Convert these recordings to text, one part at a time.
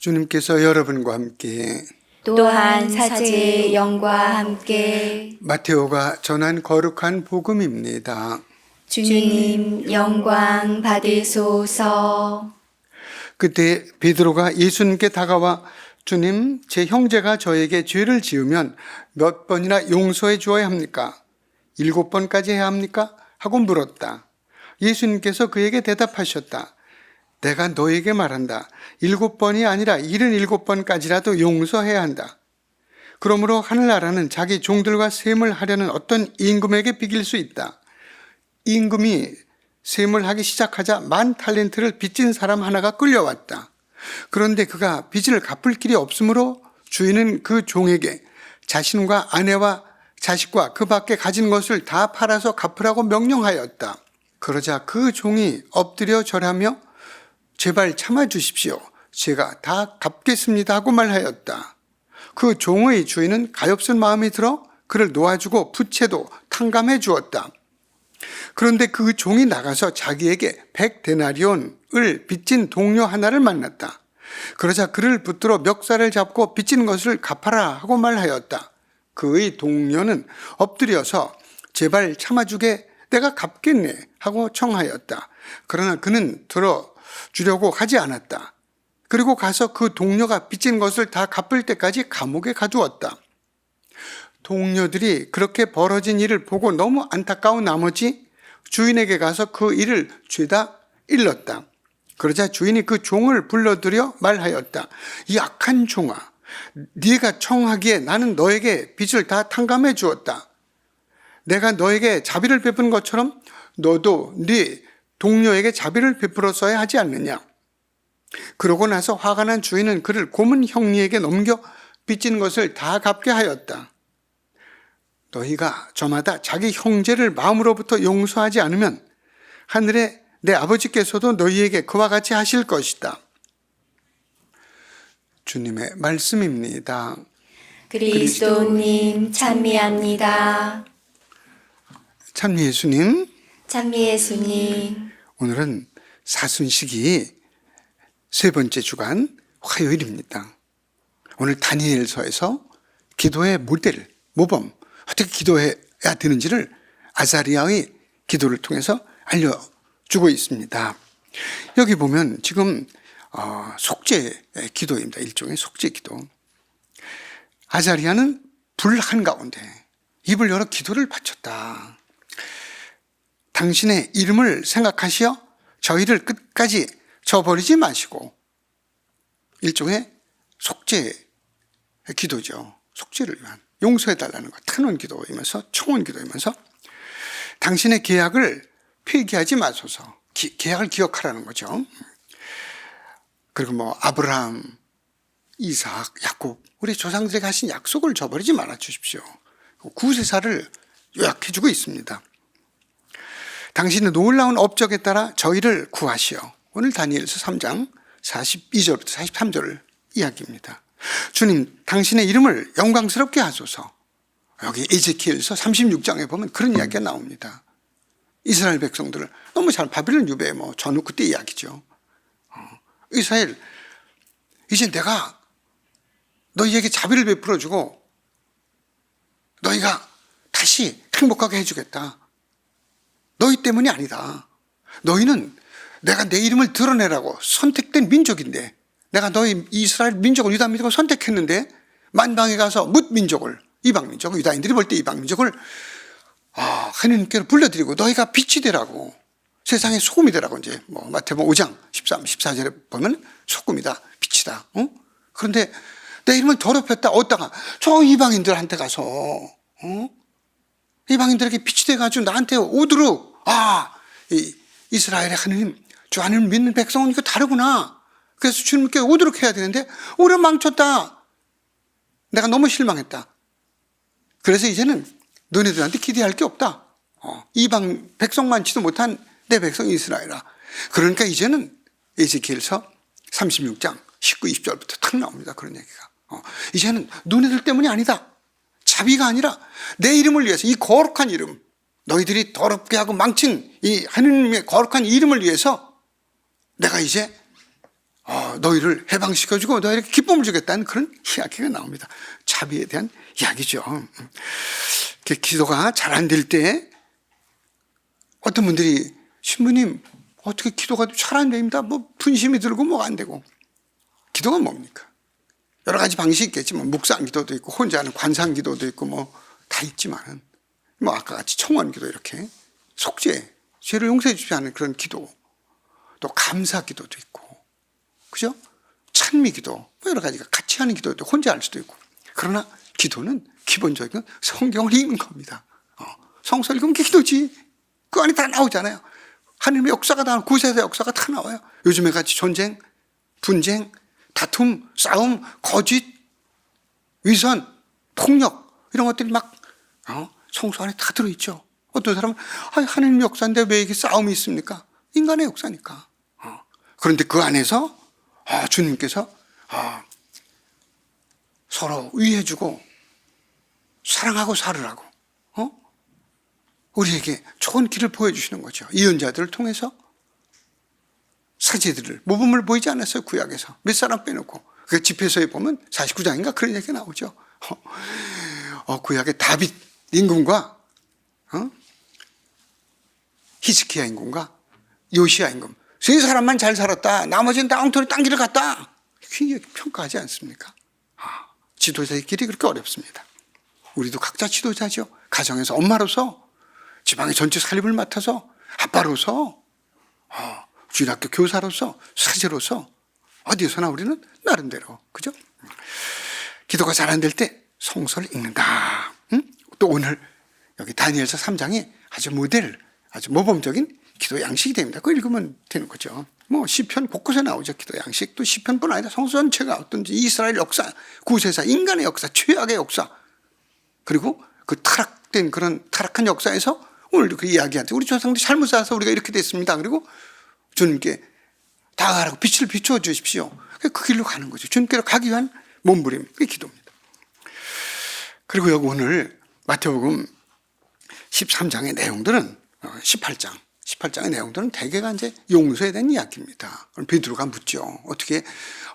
주님께서 여러분과 함께 또한 사제의 영과 함께 마테오가 전한 거룩한 복음입니다. 주님 영광 받으소서. 그때 베드로가 예수님께 다가와 주님, 제 형제가 저에게 죄를 지으면 몇 번이나 용서해 주어야 합니까? 일곱 번까지 해야 합니까? 하고 물었다. 예수님께서 그에게 대답하셨다. 내가 너에게 말한다. 일곱 번이 아니라 일흔일곱 번까지라도 용서해야 한다. 그러므로 하늘나라는 자기 종들과 셈을 하려는 어떤 임금에게 비길 수 있다. 임금이 셈을 하기 시작하자 만 탈렌트를 빚진 사람 하나가 끌려왔다. 그런데 그가 빚을 갚을 길이 없으므로 주인은 그 종에게 자신과 아내와 자식과 그 밖에 가진 것을 다 팔아서 갚으라고 명령하였다. 그러자 그 종이 엎드려 절하며 제발 참아 주십시오. 제가 다 갚겠습니다 하고 말하였다. 그 종의 주인은 가엾은 마음이 들어 그를 놓아주고 부채도 탕감해 주었다. 그런데 그 종이 나가서 자기에게 백 데나리온을 빚진 동료 하나를 만났다. 그러자 그를 붙들어 멱살을 잡고 빚진 것을 갚아라 하고 말하였다. 그의 동료는 엎드려서 제발 참아주게 내가 갚겠네 하고 청하였다. 그러나 그는 들어 주려고 하지 않았다. 그리고 가서 그 동료가 빚진 것을 다 갚을 때까지 감옥에 가두었다. 동료들이 그렇게 벌어진 일을 보고 너무 안타까운 나머지 주인에게 가서 그 일을 죄다 일렀다. 그러자 주인이 그 종을 불러들여 말하였다. 이 악한 종아, 네가 청하기에 나는 너에게 빚을 다 탕감해 주었다. 내가 너에게 자비를 베푼 것처럼 너도 네 동료에게 자비를 베풀었어야 하지 않느냐. 그러고 나서 화가 난 주인은 그를 고문 형리에게 넘겨 빚진 것을 다 갚게 하였다. 너희가 저마다 자기 형제를 마음으로부터 용서하지 않으면 하늘에 내 아버지께서도 너희에게 그와 같이 하실 것이다. 주님의 말씀입니다. 그리스도님 찬미합니다. 참 예수님, 찬미 예수님. 오늘은 사순식이 세 번째 주간 화요일입니다. 오늘 다니엘서에서 기도의 모델, 모범, 어떻게 기도해야 되는지를 아사리아의 기도를 통해서 알려주고 있습니다. 여기 보면 지금 어, 속죄 기도입니다. 일종의 속죄 기도. 아자리아는 불 한가운데 입을 열어 기도를 바쳤다. 당신의 이름을 생각하시어 저희를 끝까지 저버리지 마시고 일종의 속죄 기도죠. 속죄를 위한 용서해 달라는 것, 탄원 기도이면서 청원 기도이면서 당신의 계약을 폐기하지 마소서. 기, 계약을 기억하라는 거죠. 그리고 뭐 아브라함, 이삭, 야곱 우리 조상들에게 하신 약속을 저버리지 말아 주십시오. 구세사를 요약해 주고 있습니다. 당신의 놀라운 업적에 따라 저희를 구하시어. 오늘 다니엘서 3장 42절부터 43절을 이야기입니다. 주님, 당신의 이름을 영광스럽게 하소서. 여기 에제키엘서 36장에 보면 그런 이야기가 나옵니다. 이스라엘 백성들을 너무 잘 바빌론 유배 뭐 전후 그때 이야기죠. 어, 이스라엘 이제 내가 너희에게 자비를 베풀어 주고 너희가 다시 행복하게 해주겠다. 너희 때문이 아니다. 너희는 내가 내 이름을 드러내라고 선택된 민족인데 내가 너희 이스라엘 민족을 유다 민족을 선택했는데 만방에 가서 뭇 민족을 이방 민족 유다인들이 볼 때 이방 민족을 아, 하나님께로 불러드리고 너희가 빛이 되라고 세상의 소금이 되라고 이제 뭐 마태복음 5장 13, 14절에 보면 소금이다 빛이다. 어? 그런데 내 이름을 더럽혔다 어디다가 저 이방인들한테 가서 어? 이방인들에게 빛이 돼가지고 나한테 오도록 아 이, 이스라엘의 하느님 주 하나님 믿는 백성은 이거 다르구나. 그래서 주님께 오도록 해야 되는데 오래 망쳤다. 내가 너무 실망했다. 그래서 이제는 너네들한테 기대할 게 없다. 어, 이방 백성 많지도 못한 내 백성 이스라엘아. 그러니까 이제는 에ze키엘서 36장 19, 20절부터 탁 나옵니다. 그런 얘기가. 어, 이제는 너네들 때문이 아니다. 자비가 아니라 내 이름을 위해서 이 거룩한 이름, 너희들이 더럽게 하고 망친 이 하느님의 거룩한 이름을 위해서 내가 이제 어, 너희를 해방시켜주고 너희에게 기쁨을 주겠다는 그런 이야기가 나옵니다. 자비에 대한 이야기죠. 음. 이렇게 기도가 잘 안 될 때 어떤 분들이 신부님 어떻게 기도가 잘 안 됩니다. 뭐 분심이 들고 뭐가 안 되고 기도가 뭡니까? 여러 가지 방식이 있겠지만 묵상 기도도 있고 혼자 하는 관상 기도도 있고 뭐 다 있지만은 뭐 아까 같이 청원 기도 이렇게 속죄 죄를 용서해 주지 않은 그런 기도 또 감사 기도도 있고 그죠? 찬미 기도 뭐 여러 가지가 같이 하는 기도도 혼자 할 수도 있고 그러나 기도는 기본적인 성경을 읽는 겁니다. 어, 성서 읽으면 기도지. 그 안에 다 나오잖아요. 하나님의 역사가 다 구세대 역사가 다 나와요. 요즘에 같이 전쟁, 분쟁, 다툼, 싸움, 거짓, 위선, 폭력 이런 것들이 막 어, 성서 안에 다 들어있죠. 어떤 사람은 아, 하나님 역사인데 왜 이게 싸움이 있습니까? 인간의 역사니까. 어. 그런데 그 안에서 아, 주님께서 아, 서로 위해주고 사랑하고 살으라고 어? 우리에게 좋은 길을 보여주시는 거죠. 이언자들을 통해서 사제들을 모범을 보이지 않았어요 구약에서 몇 사람 빼놓고 그 집회서에 보면 49장인가 그런 얘기가 나오죠. 어, 어, 구약의 다윗 임금과 어? 히스키야 임금과 요시야 임금 세 사람만 잘 살았다. 나머지는 다 엉터리 딴 길을 갔다. 이렇게 평가하지 않습니까? 아, 지도자의 길이 그렇게 어렵습니다. 우리도 각자 지도자죠. 가정에서 엄마로서 지방의 전체 살림을 맡아서 아빠로서 어, 주일학교 교사로서 사제로서 어디서나 우리는 나름대로 그죠? 기도가 잘 안 될 때 성서를 읽는다. 응? 또 오늘 여기 다니엘서 3장이 아주 모델, 아주 모범적인 기도 양식이 됩니다. 그거 읽으면 되는 거죠. 뭐 시편 곳곳에 나오죠. 기도 양식. 또 시편뿐 아니라 성서 전체가 어떤지 이스라엘 역사, 구세사, 인간의 역사, 최악의 역사. 그리고 그 타락된 그런 타락한 역사에서 오늘도 그 이야기한테 우리 조상들이 잘못 살아서 우리가 이렇게 됐습니다. 그리고 주님께 다가라고 빛을 비추어 주십시오. 그 길로 가는 거죠. 주님께로 가기 위한 몸부림. 그게 기도입니다. 그리고 여기 오늘 마태복음 13장의 내용들은 18장, 18장의 내용들은 대개가 이제 용서에 대한 이야기입니다. 그럼 베드로가 묻죠. 어떻게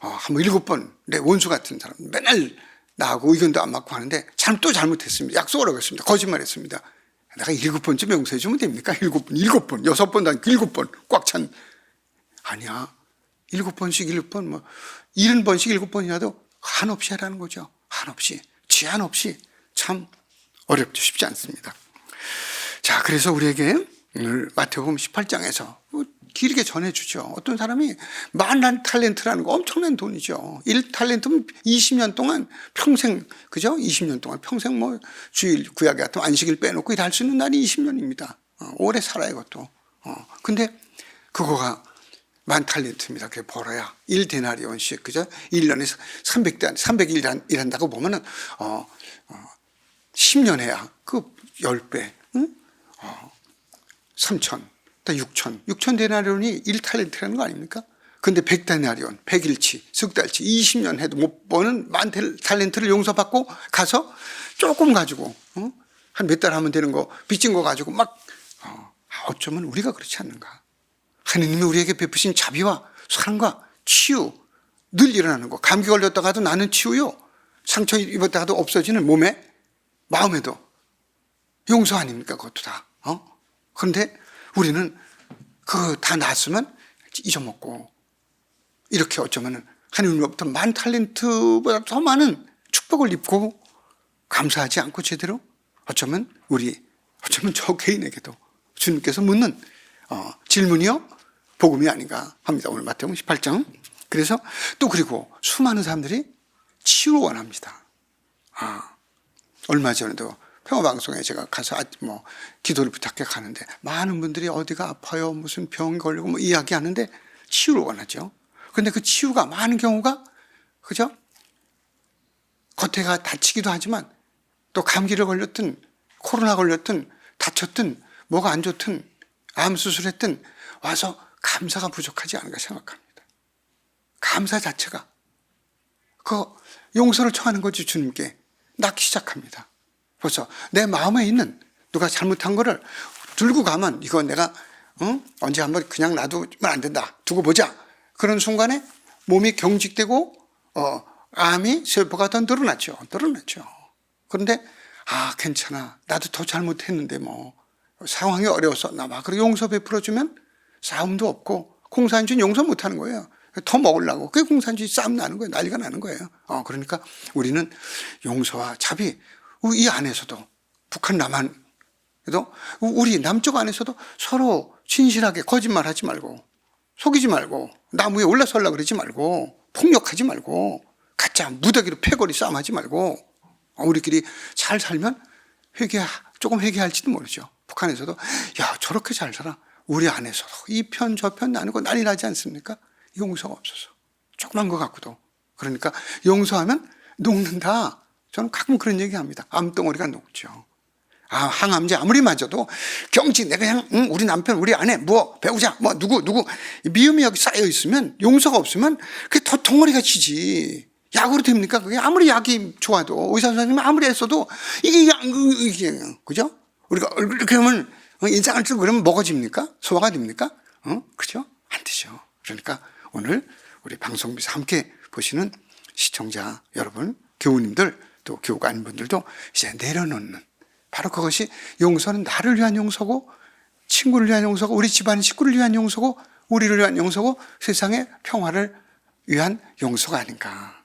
어, 한번 일곱 번 내 원수 같은 사람 맨날 나하고 의견도 안 맞고 하는데 잘못 또 잘못했습니다. 약속을 어겼습니다. 거짓말했습니다. 내가 일곱 번쯤 용서해 주면 됩니까? 일곱 번, 일곱 번, 여섯 번, 난 일곱 번 꽉 찬 아니야. 일곱 번씩 일곱 번, 뭐 일흔 번씩 일곱 번이라도 한없이 하라는 거죠. 한없이 제한 없이 참 어렵죠. 쉽지 않습니다. 자, 그래서 우리에게 오늘 마태복음 18장에서 뭐 길게 전해주죠. 어떤 사람이 만한 탤런트라는 거 엄청난 돈이죠. 1탤런트면 20년 동안 평생, 그죠? 20년 동안 평생 뭐 주일, 구약에 같은 안식일 빼놓고 일할 수 있는 날이 20년입니다. 어, 오래 살아요, 이것도. 어, 근데 그거가 만 탤런트입니다. 그게 벌어야 1데나리온씩, 그죠? 1년에 300대, 300일 일한다고 보면은, 어, 어 10년 해야 그 10배, 응? 어, 3천, 또 6천. 6천 데나리온이 1탤런트라는 거 아닙니까? 근데 100데나리온, 100일치, 석달치, 20년 해도 못 버는 만 탤런트를 용서받고 가서 조금 가지고, 어? 한몇 달 하면 되는 거, 빚진 거 가지고 막, 어, 어쩌면 우리가 그렇지 않는가. 하느님이 우리에게 베푸신 자비와 사랑과 치유 늘 일어나는 거. 감기 걸렸다가도 나는 치유요. 상처 입었다가도 없어지는 몸에 마음에도 용서 아닙니까? 그것도 다. 어? 그런데 우리는 그다 났으면 잊어먹고 이렇게 어쩌면은 하느님으로부터 만 탤런트보다 더 많은 축복을 입고 감사하지 않고 제대로 어쩌면 우리 어쩌면 저 개인에게도 주님께서 묻는 어, 질문이요 복음이 아닌가 합니다. 오늘 마태복음 18장. 그래서 또 그리고 수많은 사람들이 치유를 원합니다. 아, 얼마 전에도 평화방송에 제가 가서 아, 뭐 기도를 부탁해 가는데 많은 분들이 어디가 아파요, 무슨 병 걸리고 뭐 이야기하는데 치유를 원하죠. 근데 그 치유가 많은 경우가 그죠? 겉에가 다치기도 하지만 또 감기를 걸렸든 코로나 걸렸든 다쳤든 뭐가 안 좋든 암 수술했든 와서 감사가 부족하지 않은가 생각합니다. 감사 자체가 그 용서를 청하는 거지 주님께 낳기 시작합니다. 벌써 내 마음에 있는 누가 잘못한 거를 들고 가면 이거 내가 어? 언제 한번 그냥 놔두면 안 된다. 두고 보자. 그런 순간에 몸이 경직되고 어, 암이 세포가 더 늘어났죠. 늘어났죠. 그런데 아 괜찮아. 나도 더 잘못했는데 뭐 상황이 어려웠었나 봐. 그리고 용서 베풀어주면 싸움도 없고 공산주의 용서 못하는 거예요. 더 먹으려고 그게 공산주의 싸움 나는 거예요. 난리가 나는 거예요. 어, 그러니까 우리는 용서와 자비 이 안에서도 북한 남한 그래도 우리 남쪽 안에서도 서로 진실하게 거짓말 하지 말고 속이지 말고 나무에 올라서려 그러지 말고 폭력하지 말고 가짜 무더기로 패거리 싸움 하지 말고 어, 우리끼리 잘 살면 회개 조금 회개할지도 모르죠. 북한에서도 야 저렇게 잘 살아 우리 안에서도 이 편 저 편 나누고 난리 나지 않습니까? 용서가 없어서. 조그만 거 갖고도. 그러니까 용서하면 녹는다. 저는 가끔 그런 얘기 합니다. 암덩어리가 녹죠. 아, 항암제 아무리 맞아도 경치 내가 그냥 응, 우리 남편 우리 아내 뭐 배우자 뭐 누구 누구. 미움이 여기 쌓여 있으면 용서가 없으면 그게 더 덩어리가 치지. 약으로 됩니까? 그게 아무리 약이 좋아도 의사 선생님이 아무리 했어도 이게 약 이게 그죠? 우리가 얼굴 이렇게 하면 어, 인상을 쓰고 그러면 먹어집니까? 소화가 됩니까? 어 그죠? 안 되죠. 그러니까 오늘 우리 방송에서 함께 보시는 시청자 여러분 교우님들 또 교우가 아닌 분들도 이제 내려놓는 바로 그것이 용서는 나를 위한 용서고 친구를 위한 용서고 우리 집안 식구를 위한 용서고 우리를 위한 용서고 세상의 평화를 위한 용서가 아닌가